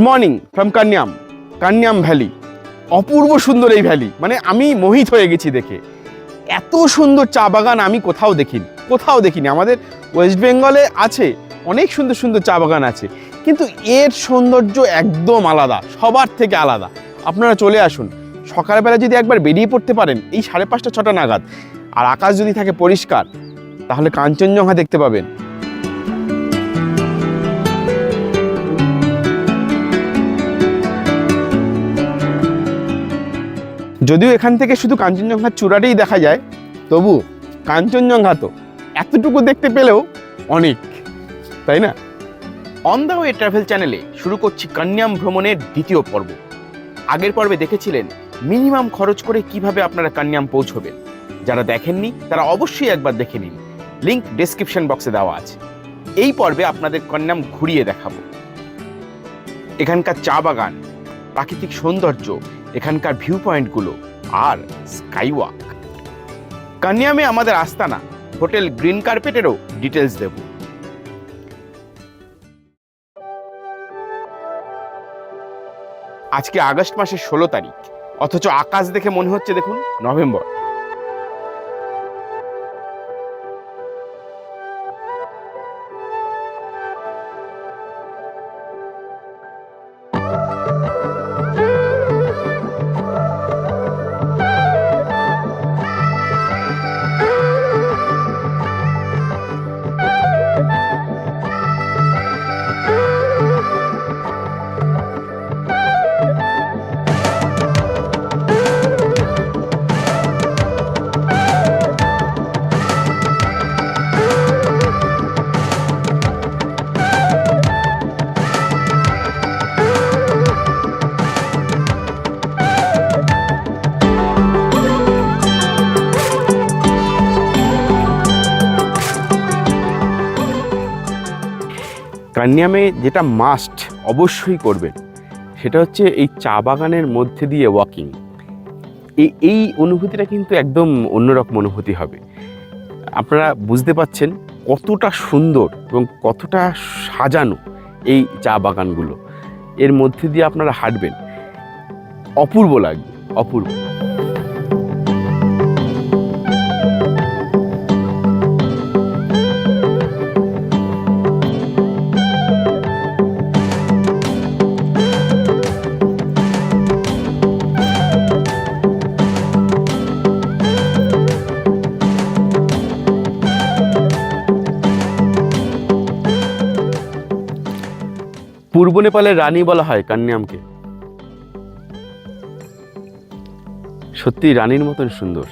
Good morning from Kanyam Kanyam valley অপূর্ব সুন্দর এই valley মানে আমি মোহিত হয়ে গেছি দেখে। এত সুন্দর চা বাগান আমি কোথাও দেখিনি। কোথাও দেখিনি। আমাদের ওয়েস্ট বেঙ্গলে আছে, অনেক সুন্দর সুন্দর চা বাগান আছে। কিন্তু এর সৌন্দর্য একদম আলাদা, সবার থেকে আলাদা। আপনারা চলে আসুন। সকালবেলা যদি একবার বেরিয়ে পড়তে পারেন, এই সাড়ে পাঁচটা ছটা নাগাদ। আর আকাশ যদি থাকে পরিষ্কার, তাহলে কাঞ্চনজঙ্ঘা দেখতে পাবেন। যদিও এখান থেকে শুধু কাঞ্চনজঙ্ঘার চূড়াটাই দেখা যায়, তবু কাঞ্চনজঙ্ঘা তো এতটুকু দেখতে পেলেও অনেক, তাই না? অন দ্য ওয়ে ট্রাভেল চ্যানেলে শুরু করছি কান্যাম ভ্রমণের দ্বিতীয় পর্ব। আগের পর্বে দেখেছিলেন মিনিমাম খরচ করে কীভাবে আপনারা কান্যাম পৌঁছবেন। যারা দেখেননি, তারা অবশ্যই একবার দেখে নিন। লিঙ্ক ডেসক্রিপশন বক্সে দেওয়া আছে। এই পর্বে আপনাদের কন্যাম ঘুরিয়ে দেখাবো। এখানকার চা বাগান প্রাকৃতিক সৌন্দর্য, এখানকার ভিউ পয়েন্টগুলো আর স্কাইওয়াক কান্যামে আমাদের আস্তানা, হোটেল গ্রিন কার্পেটেরও ডিটেলস দেব। আজকে আগস্ট মাসের ষোলো তারিখ, অথচ আকাশ দেখে মনে হচ্ছে দেখুন নভেম্বর। কান্যামে যেটা মাস্ট অবশ্যই করবেন, সেটা হচ্ছে এই চা বাগানের মধ্যে দিয়ে ওয়াকিং এই এই অনুভূতিটা কিন্তু একদম অন্যরকম অনুভূতি হবে। আপনারা বুঝতে পাচ্ছেন কতটা সুন্দর এবং কতটা সাজানো এই চা বাগানগুলো। এর মধ্যে দিয়ে আপনারা হাঁটবেন। অপূর্ব লাগবে, অপূর্ব। পূর্ব নেপালের রানী বলা হয় কান্যামকে। সত্যি রানীর মতন সুন্দর।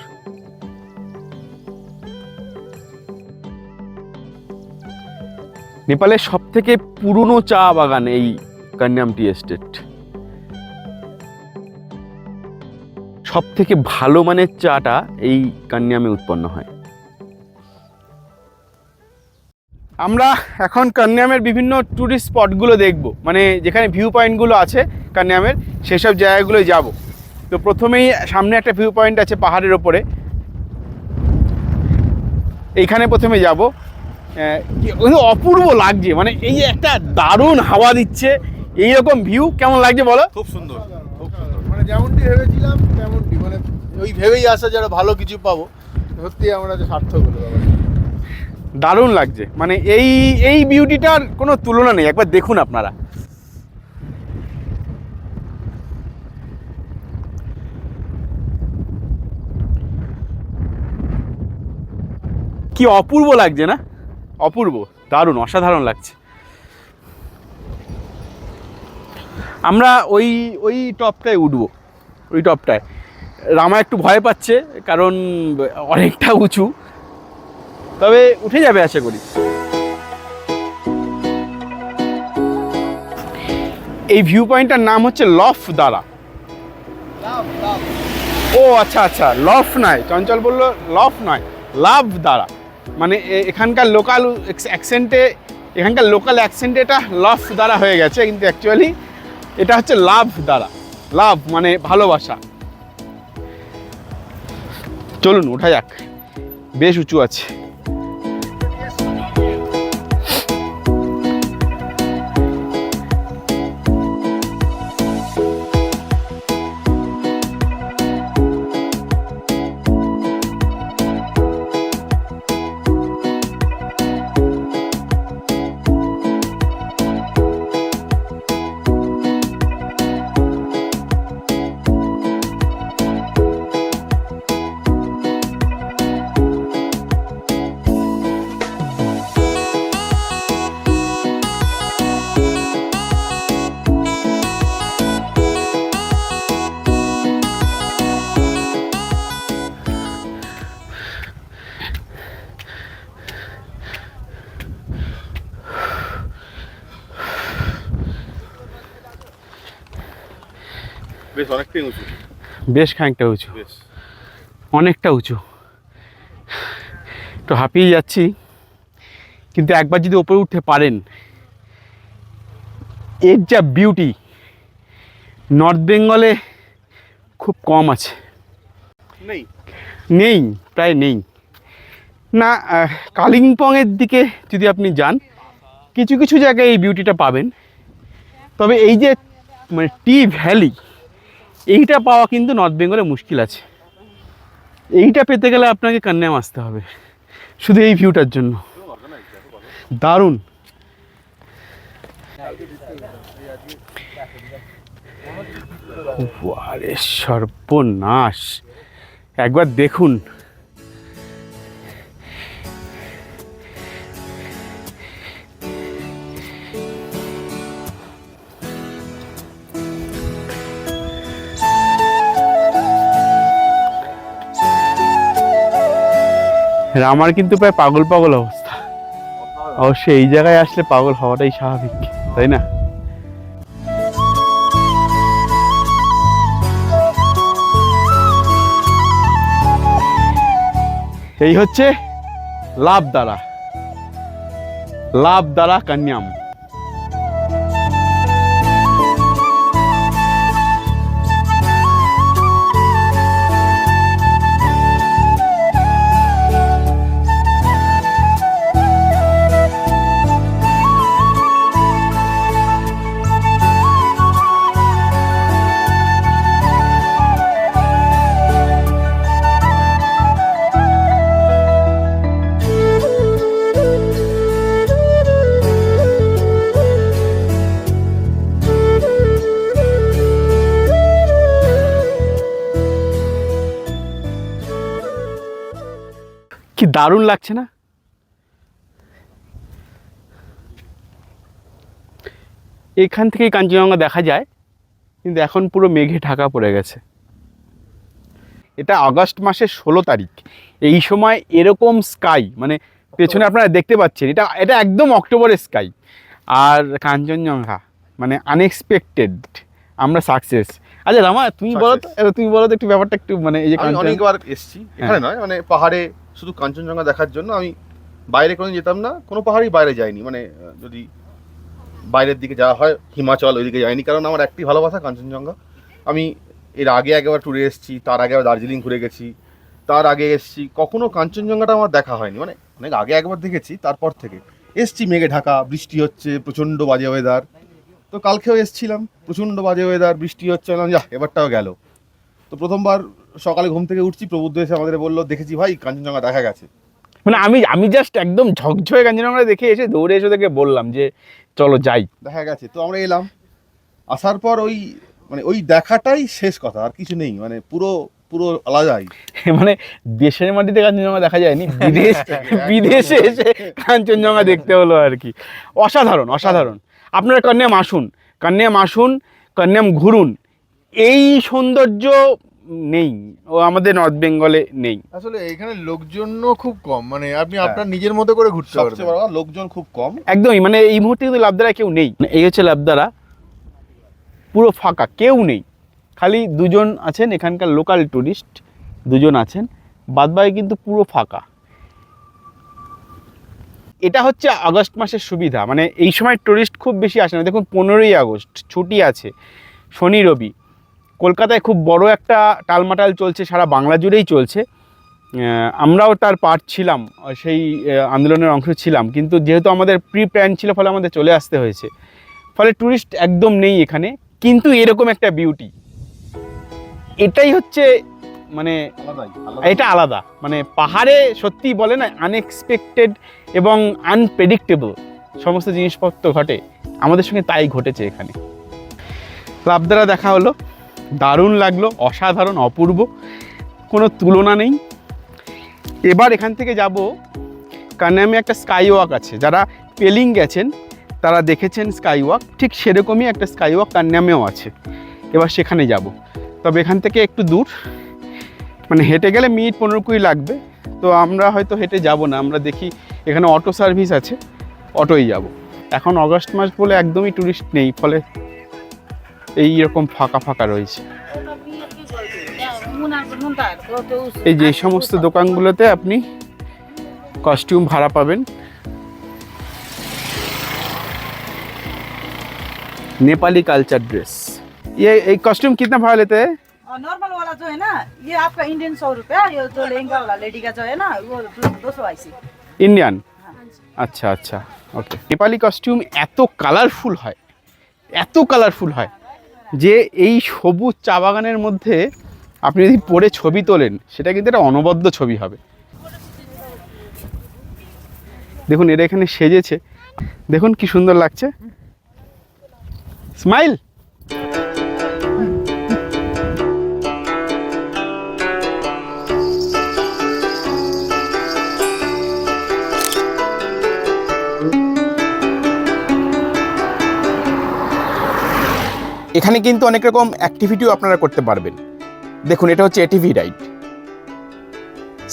নেপালের সব থেকে পুরনো চা বাগান এই কান্যাম টি এস্টেট। সব থেকে ভালো মানের চাটা এই কান্যামে উৎপন্ন হয়। আমরা এখন কান্যামের বিভিন্ন ট্যুরিস্ট স্পটগুলো দেখব। মানে যেখানে ভিউ পয়েন্টগুলো আছে কান্যামের সেসব জায়গাগুলোয় যাব। তো প্রথমেই সামনে একটা ভিউ পয়েন্ট আছে পাহাড়ের ওপরে। এইখানে প্রথমে যাব। কিন্তু অপূর্ব লাগছে মানে এই যে একটা দারুণ হাওয়া দিচ্ছে এই রকম ভিউ কেমন লাগছে বলো? খুব সুন্দর। খুব সুন্দর। মানে যেমনটি ভেবেছিলাম তেমনটি। মানে ওই ভেবেই আসা যারা ভালো কিছু পাবো। সত্যি আমরা যে সার্থক হলো। দারুণ লাগছে। মানে এই এই বিউটিটার কোনো তুলনা নেই। একবার দেখুন আপনারা। কি অপূর্ব লাগছে না? অপূর্ব, দারুণ, অসাধারণ লাগছে। আমরা ওই ওই টপটায় উঠবো। ওই টপটায়। রামা একটু ভয় পাচ্ছে, কারণ অনেকটা উঁচু। তবে উঠে যাবে আশা করি। এই ভিউ পয়েন্টটার নাম হচ্ছে লফ দ্বারা। ও আচ্ছা আচ্ছা লফ নয়, চঞ্চল বলল লফ নয়, লাভ দ্বারা। মানে এখানকার লোকাল অ্যাকসেন্টে এখানকার লোকাল অ্যাকসেন্টে এটা লফ দ্বারা হয়ে গেছে, কিন্তু অ্যাকচুয়ালি এটা হচ্ছে লাভ দ্বারা। লাভ মানে ভালোবাসা। চলুন, ওঠা যাক। বেশ উঁচু আছে। বেশ অনেকটাই উঁচু। বেশ খানিকটা উঁচু। বেশ। অনেকটা উঁচু। একটু হাঁপিয়ে যাচ্ছি। কিন্তু একবার যদি ওপরে উঠতে পারেন এর যা বিউটি নর্থ বেঙ্গলে খুব কম আছে। নেই? নেই প্রায় নেই। না কালিম্পংয়ের দিকে যদি আপনি যান কিছু কিছু জায়গায় এই বিউটিটা পাবেন। তবে এই যে মানে টি ভ্যালি এইটা পাওয়া কিন্তু নর্থ বেঙ্গলে মুশকিল আছে। এইটা পেতে গেলে আপনাকে কান্নাম আসতে হবে। শুধু এই ভিউটার জন্য। দারুণ। সর্বনাশ। একবার দেখুন। আমার কিন্তু প্রায় পাগল পাগল অবস্থা। অবশ্যই এই জায়গায় আসলে পাগল হওয়াটাই স্বাভাবিক, তাই না? এই হচ্ছে লাভ দ্বারা। লাভ দ্বারা কান্যাম। দারুণ লাগছে না? এখান থেকেই কাঞ্চনজঙ্ঘা দেখা যায় কিন্তু এখন পুরো মেঘে ঢাকা পড়ে গেছে। এটা আগস্ট মাসের ষোলো তারিখ। এই সময় এরকম স্কাই মানে পেছনে আপনারা দেখতে পাচ্ছেন এটা এটা একদম অক্টোবরের স্কাই আর কাঞ্চনজঙ্ঘা মানে আনএক্সপেক্টেড আমরা সাকসেস আচ্ছা রামা তুমি বলো তো তুমি বলো তো একটু ব্যাপারটা একটু মানে এই যে অনেকবার এসেছি এখানে নয় মানে পাহাড়ে শুধু কাঞ্চনজঙ্ঘা দেখার জন্য আমি বাইরে কোনো যেতাম না, কোনো পাহাড়ই বাইরে যাইনি মানে যদি বাইরের দিকে যাওয়া হয়, হিমাচল ওইদিকে যাইনি কারণ আমার একটি ভালোবাসা কাঞ্চনজঙ্ঘা। আমি এর আগে একবার ট্যুরে এসেছি, তার আগে দার্জিলিং ঘুরে গেছি, তার আগে এসেছি। কখনো কাঞ্চনজঙ্ঘাটা আমার দেখা হয়নি। মানে অনেক আগে একবার দেখেছি, তারপর থেকে। এসছি মেঘে ঢাকা, বৃষ্টি হচ্ছে, প্রচণ্ড বাজে ওয়েদার তো কালকেও এসছিলাম, প্রচণ্ড বাজে ওয়েদার বৃষ্টি হচ্ছে না যা এবারটাও গেল। তো প্রথমবার সকালে ঘুম থেকে উঠছি প্রবুদ্ধ এসে আমাদের বলল দেখেছি ভাই কাঞ্চনজঙ্ঘা দেখা গেছে। মানে আমি আমি জাস্ট একদম ঝকঝকে কাঞ্চনজঙ্ঘা দেখে এসে দৌড়ে এসে ওদেরকে বললাম যে চলো যাই। দেখা গেছে। তো আমরা এলাম। আসার পর ওই মানে ওই দেখাটাই শেষ কথা আর কিছু নেই। মানে পুরো পুরো আলাদাই। মানে দেশের মাটিতে কাঞ্চনজঙ্ঘা দেখা যায়নি বিদেশ বিদেশে এসে কাঞ্চনজঙ্ঘা দেখতে হলো আর কি। অসাধারণ অসাধারণ। আপনারা কন্যাম আসুন কন্যাম আসুন কন্যাম ঘুরুন। এই সৌন্দর্য নেই ও আমাদের নর্থ বেঙ্গলে নেই। আসলে এখানে লোকজন খুব কম মানে আপনি হ্যাঁ। আপনার নিজের মতো করে ঘুরতে সবচেয়ে পারবেন। লোকজন খুব কম। একদমই মানে এই মুহূর্তে কিন্তু লাভদারা কেউ নেই। এই হচ্ছে লাভদারা পুরো ফাঁকা কেউ নেই। খালি দুজন আছেন এখানকার লোকাল ট্যুরিস্ট দুজন আছেন। বাদবাকি কিন্তু পুরো ফাঁকা। এটা হচ্ছে আগস্ট মাসের সুবিধা মানে এই সময় টুরিস্ট খুব বেশি আসে না। দেখুন পনেরোই আগস্ট ছুটি আছে। শনি রবি। কলকাতায় খুব বড় একটা টালমাটাল চলছে সারা বাংলা জুড়েই চলছে। আমরাও তার পার্ট ছিলাম সেই আন্দোলনের অংশ ছিলাম। কিন্তু যেহেতু আমাদের প্রি প্ল্যান ছিল ফলে আমাদের চলে আসতে হয়েছে। ফলে ট্যুরিস্ট একদম নেই এখানে কিন্তু এরকম একটা বিউটি এটাই হচ্ছে মানে এটা আলাদা। মানে পাহাড়ে সত্যি বলে না আনএক্সপেক্টেড এবং আনপ্রেডিক্টেবল সমস্ত জিনিসপত্র ঘটে। আমাদের সঙ্গে তাই ঘটেছে এখানে। লাভদারা দেখা হলো। দারুণ লাগল, অসাধারণ, অপূর্ব, কোনো তুলনা নেই। এবার এখান থেকে যাব কানামে একটা স্কাই ওয়াক আছে। যারা পেলিং গেছেন, তারা দেখেছেন স্কাই ওয়াক ঠিক সেরকমই একটা স্কাই ওয়াক কান্যামেও আছে। এবার সেখানে যাব। তবে এখান থেকে একটু দূর মানে হেঁটে গেলে মিনিট পনেরো কুড়ি লাগবে। তো আমরা হয়তো হেঁটে যাব না, আমরা দেখি এখানে অটো সার্ভিস আছে, অটোই যাব। এখন অগস্ট মাস বলে একদমই ট্যুরিস্ট নেই, ফলে এই রকম ফাঁকা ফাঁকা রয়েছে এই এই যে এই সমস্ত দোকানগুলোতে আপনি কস্টিউম ভাড়া পাবেন नेपाली कल्चर ड्रेस ये एक कॉस्ट्यूम कितना भाड़ा लेते हैं नॉर्मल वाला जो है ना ये आपका इंडियन सौ रुपया ये जो लहंगा वाला लेडी का जो है ना वो दो सौ ऐसी ইন্ডিয়ান আচ্ছা আচ্ছা ওকে নেপালি কস্টিউম এত কালারফুল হয় এত কালারফুল হয় যে এই সবুজ চা বাগানের মধ্যে আপনি যদি পরে ছবি তোলেন, সেটা কিন্তু একটা অনবদ্য ছবি হবে। দেখুন এরা এখানে সেজেছে। দেখুন কি সুন্দর লাগছে। স্মাইল! এখানে কিন্তু অনেক রকম অ্যাক্টিভিটিও আপনারা করতে পারবেন। দেখুন এটা হচ্ছে এটিভি রাইড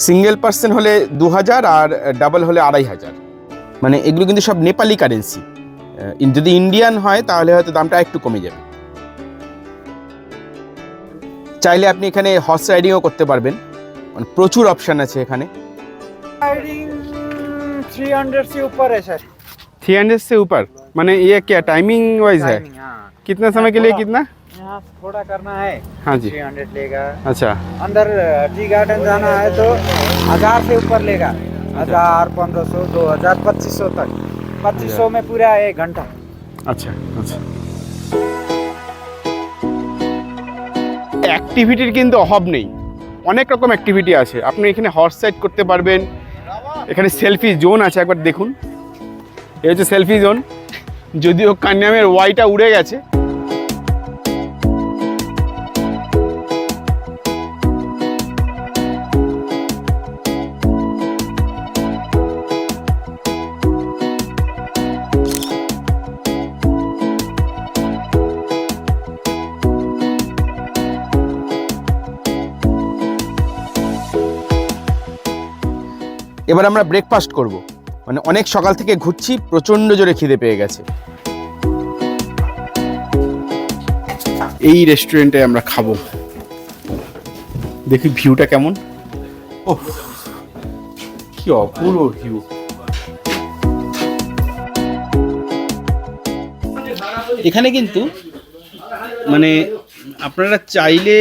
সিঙ্গেল পার্সন হলে দু হাজার আর ডাবল হলে আড়াই হাজার। মানে এগুলো কিন্তু সব নেপালি কারেন্সি যদি ইন্ডিয়ান হয় তাহলে হয়তো দামটা একটু কমে যাবে। চাইলে আপনি এখানে হর্স রাইডিংও করতে পারবেন। মানে প্রচুর অপশান আছে এখানে। থ্রি হান্ড্রেড সে উপর মানে ইয়ে কে? টাইমিং ওয়াইজ হ্যাঁ। मैंने ये क्या टाइमिंग वाइज है टाइमिंग हाँ कितना समय के लिए कितना यहाँ थोड़ा करना है हाँ जी 300 लेगा अच्छा अंदर टी गार्डन जाना है तो हजार से ऊपर लेगा हजार पंद्रह सौ दो हजार पच्चीस सौ तक पच्चीस सौ में पूरा एक घंटा আচ্ছা আচ্ছা অ্যাক্টিভিটির কিন্তু অভাব নেই অনেক রকম অ্যাক্টিভিটি আছে আপনি এখানে হর্স রাইড করতে পারবেন এখানে সেলফি জোন আছে একবার দেখুন এই হচ্ছে সেলফি জোন যদিও কান্যামের ওয়াইটা উড়ে গেছে এবার আমরা ব্রেকফাস্ট করব। মানে অনেক সকাল থেকে ঘুরছি, প্রচণ্ড জোরে খিদে পেয়ে গেছে। এই রেস্টুরেন্টে আমরা খাব। দেখি ভিউটা কেমন। ও কি অপূর্ব ভিউ এখানে কিন্তু মানে আপনারা চাইলে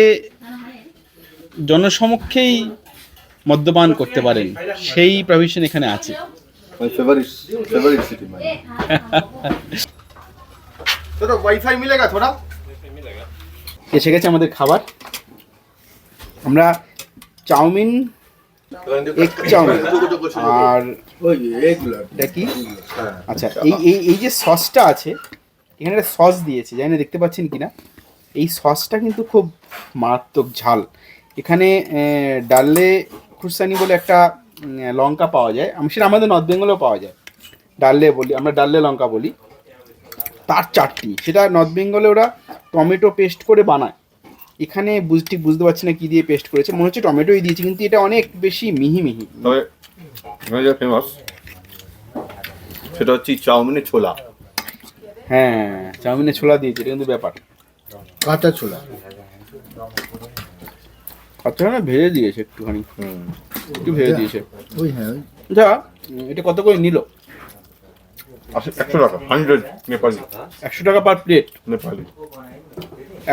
জনসমক্ষেই মদ্যপান করতে পারেন। সেই প্রভিশন এখানে আছে। এসে গেছে আমাদের খাবার। আমরা চাউমিন চাউমিন। আর এটা কি? আচ্ছা এই এই যে সসটা আছে এখানে একটা সস দিয়েছে জানি না দেখতে পাচ্ছেন কিনা। এই সসটা কিন্তু খুব মারাত্মক ঝাল। এখানে ডালে খুরসানি বলে একটা লঙ্কা পাওয়া যায়। আমি সেটা আমাদের নর্থ বেঙ্গলেও পাওয়া যায়। ডাললে বলি আমরা ডাললে লঙ্কা বলি। তার চাটনি সেটা নর্থ বেঙ্গলে ওরা টমেটো পেস্ট করে বানায়। এখানে বুঝ ঠিক বুঝতে পারছি না কি দিয়ে পেস্ট করেছে। মনে হচ্ছে টমেটোই দিয়েছে কিন্তু এটা অনেক বেশি মিহি মিহি। তবে যা ফেমাস সেটা হচ্ছে চাউমিনের ছোলা। হ্যাঁ চাউমিনে ছোলা দিয়েছে এটা কিন্তু ব্যাপার। কাঁচা ছোলা। আচ্ছা না ভেজে দিয়েছে একটুখানি। একটু ভেজে দিয়েছে। ওই হ্যাঁ ওই আচ্ছা এটা কত করে নিল? আচ্ছা একশো টাকা হান্ড্রেড নেপালি। একশো টাকা পার প্লেট নেপালি।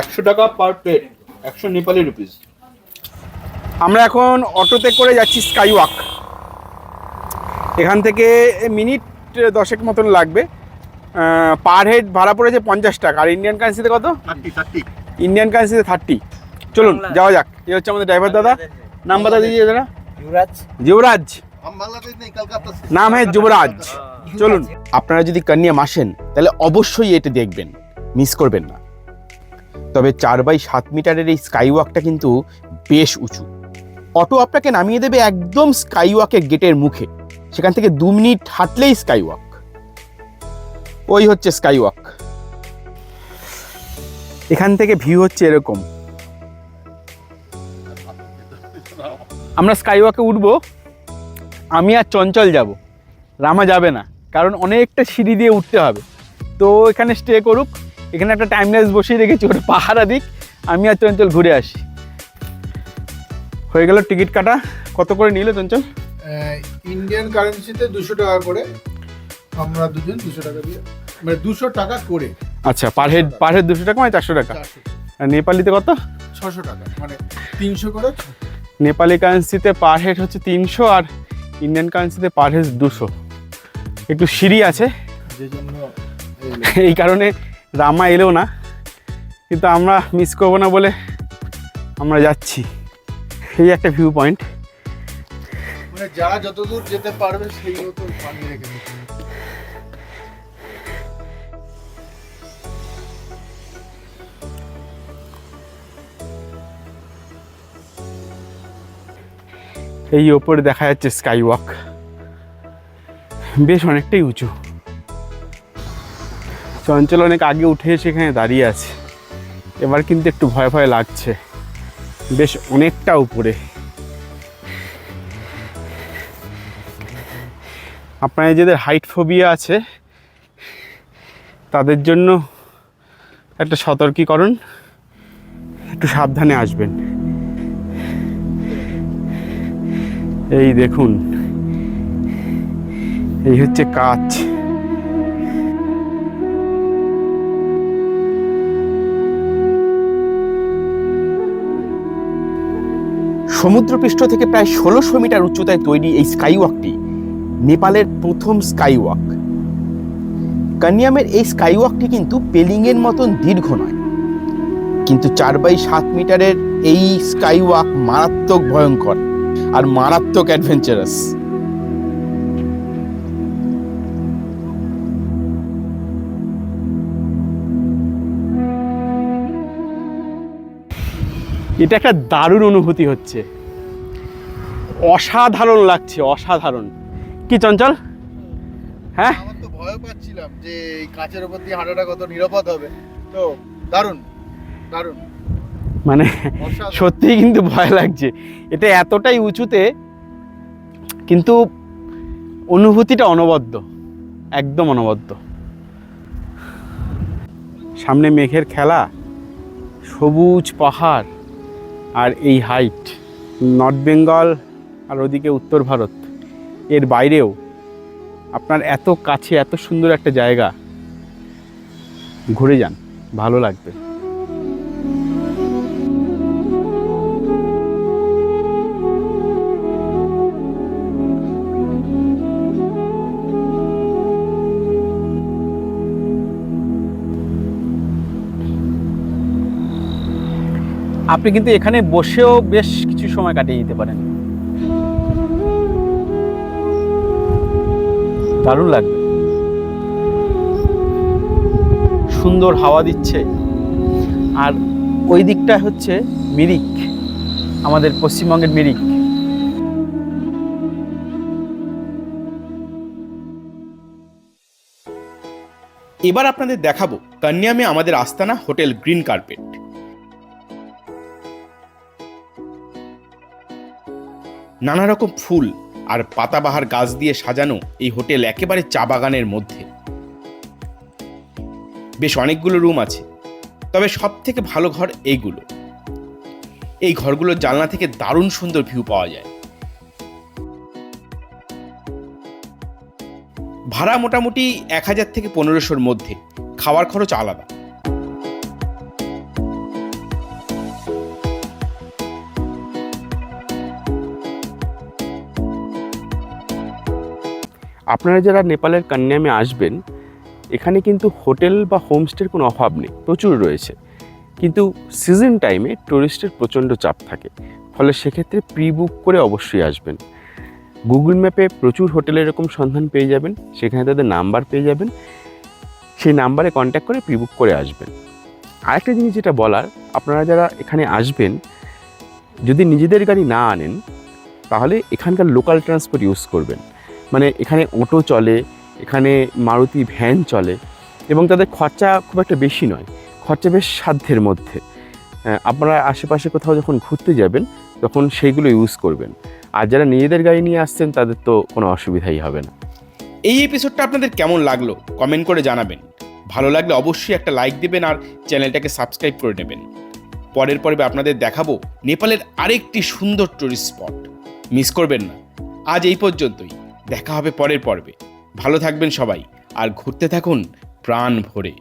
একশো টাকা পার প্লেট একশো নেপালি রুপিস আমরা এখন অটোতে করে যাচ্ছি স্কাই ওয়াক এখান থেকে মিনিট দশেক মতন লাগবে। পার হেড ভাড়া পড়েছে পঞ্চাশ টাকা। আর ইন্ডিয়ান কারেন্সিতে কত? থার্টি থার্টি ইন্ডিয়ান কারেন্সিতে থার্টি চলুন যাওয়া যাক। এই হচ্ছে আমাদের ড্রাইভার দাদা। নাম বাদা দিয়ে দাদা। যুবরাজ। যুবরাজ। নাম হ্যাঁ যুবরাজ। চলুন আপনারা যদি কানিয়াম আসেন তাহলে অবশ্যই এটা দেখবেন। মিস করবেন না। তবে চার বাই সাত মিটারের এই স্কাইওয়াকটা কিন্তু বেশ উঁচু। অটো আপনাকে নামিয়ে দেবে একদম স্কাইওয়াকের গেটের মুখে। সেখান থেকে দু মিনিট হাঁটলেই স্কাইওয়াক ওই হচ্ছে স্কাইওয়াক এখান থেকে ভিউ হচ্ছে এরকম। আমরা স্কাই ওয়াকে উঠবো আমি আর চঞ্চল যাব। রামা যাবে না কারণ অনেকটা সিঁড়ি দিয়ে উঠতে হবে। তো এখানে স্টে করুক এখানে একটা টাইমলেস বসিয়ে রেখেছি ওটা পাহারা দিক আমি আর চঞ্চল ঘুরে আসি। হয়ে গেল টিকিট কাটা কত করে নিল চঞ্চল? ইন্ডিয়ান কারেন্সিতে দুশো টাকা করে আমরা দুজন দুশো টাকা দিয়ে মানে দুশো টাকা করে। আচ্ছা পার হেড পার হেড দুশো টাকা মানে চারশো টাকা? আর নেপালিতে কত? ছশো টাকা মানে তিনশো করে নেপালি কারেন্সিতে পার হেড হচ্ছে তিনশো আর ইন্ডিয়ান কারেন্সিতে পার হেড দুশো। একটু সিঁড়ি আছে। এই কারণে রামা এলেও না। কিন্তু আমরা মিস করব না বলে আমরা যাচ্ছি। এই একটা ভিউ পয়েন্ট মানে যারা যতদূর যেতে পারবে সেই মতো বানিয়ে রেখে এই ওপরে দেখা যাচ্ছে স্কাই ওয়াক বেশ অনেকটাই উঁচু। চঞ্চল অনেক আগে উঠে এসে এখানে দাঁড়িয়ে আছে। এবার কিন্তু একটু ভয় ভয় লাগছে। বেশ অনেকটা উপরে। আপনার যাদের হাইট ফোবিয়া আছে, তাদের জন্য একটা সতর্কীকরণ, একটু সাবধানে আসবেন। এই দেখুন, এই হচ্ছে কাচ। সমুদ্রপৃষ্ঠ থেকে প্রায় ষোলোশো মিটার উচ্চতায় তৈরি এই স্কাই ওয়াকটি নেপালের প্রথম স্কাই ওয়াক কানিয়ামের এই স্কাই ওয়াকটি কিন্তু পেলিংয়ের মতন দীর্ঘ নয়, কিন্তু চার বাই সাত মিটারের এই স্কাই ওয়াক মারাত্মক ভয়ঙ্কর। আর মারাত্মক অ্যাডভেঞ্চারাস এটা একটা দারুণ অনুভূতি হচ্ছে। অসাধারণ লাগছে, অসাধারণ। কি চঞ্চল? হ্যাঁ? আমার তো ভয় পাচ্ছিলাম যে এই কাঁচের উপর দিয়ে হাঁটাটা কত নিরাপদ হবে। তো দারুণ দারুণ। মানে। সত্যিই কিন্তু ভয় লাগছে। এটা এতটাই উঁচুতে কিন্তু অনুভূতিটা অনবদ্য একদম অনবদ্য। সামনে মেঘের খেলা সবুজ পাহাড় আর এই হাইট নর্থ বেঙ্গল আর ওদিকে উত্তর ভারত। এর বাইরেও আপনার এত কাছে এত সুন্দর একটা জায়গা ঘুরে যান ভালো লাগবে। আপনি কিন্তু এখানে বসেও বেশ কিছু সময় কাটিয়ে দিতে পারেন। দারুণ লাগবে। সুন্দর হাওয়া দিচ্ছে। আর ওই দিকটা হচ্ছে মিরিক, আমাদের পশ্চিমবঙ্গের মিরিক। এবার আপনাদের দেখাবো, কান্যামে আমাদের আস্তানা হোটেল গ্রিন কার্পেট। নানা রকম ফুল আর পাতাবাহার গাছ দিয়ে সাজানো এই হোটেল একেবারে চা বাগানের মধ্যে। বেশ অনেকগুলো রুম আছে, তবে সব থেকে ভালো ঘর এইগুলো। এই ঘরগুলোর জানলা থেকে দারুণ সুন্দর ভিউ পাওয়া যায়। ভাড়া মোটামুটি এক হাজার থেকে পনেরোশোর মধ্যে, খাওয়ার খরচ আলাদা। আপনারা যারা নেপালের কান্যামে আসবেন, এখানে কিন্তু হোটেল বা হোমস্টের কোনো অভাব নেই, প্রচুর রয়েছে। কিন্তু সিজন টাইমে টুরিস্টের প্রচণ্ড চাপ থাকে, ফলে সেক্ষেত্রে প্রি বুক করে অবশ্যই আসবেন। গুগল ম্যাপে প্রচুর হোটেলের এরকম সন্ধান পেয়ে যাবেন, সেখানে তাদের নাম্বার পেয়ে যাবেন, সেই নাম্বারে কন্ট্যাক্ট করে প্রি বুক করে আসবেন। আরেকটা জিনিস যেটা বলার, আপনারা যারা এখানে আসবেন, যদি নিজেদের গাড়ি না আনেন, তাহলে এখানকার লোকাল ট্রান্সপোর্ট ইউজ করবেন। মানে এখানে অটো চলে, এখানে মারুতি ভ্যান চলে এবং তাদের খরচা খুব একটা বেশি নয়। খরচা বেশ সাধ্যের মধ্যে। আপনারা আশেপাশে কোথাও যখন ঘুরতে যাবেন, তখন সেইগুলো ইউজ করবেন। আর যারা নিজেদের গাড়ি নিয়ে আসছেন, তাদের তো কোনো অসুবিধাই হবে না। এই এপিসোডটা আপনাদের কেমন লাগল কমেন্ট করে জানাবেন। ভালো লাগলে অবশ্যই একটা লাইক দেবেন আর চ্যানেলটাকে সাবস্ক্রাইব করে নেবেন। পরের পর্বে আপনাদের দেখাবো নেপালের আরেকটি সুন্দর টুরিস্ট স্পট মিস করবেন না। আজ এই পর্যন্তই। দেখা হবে পরের পর্বে। ভালো থাকবেন সবাই আর ঘুরতে থাকুন প্রাণ ভরে।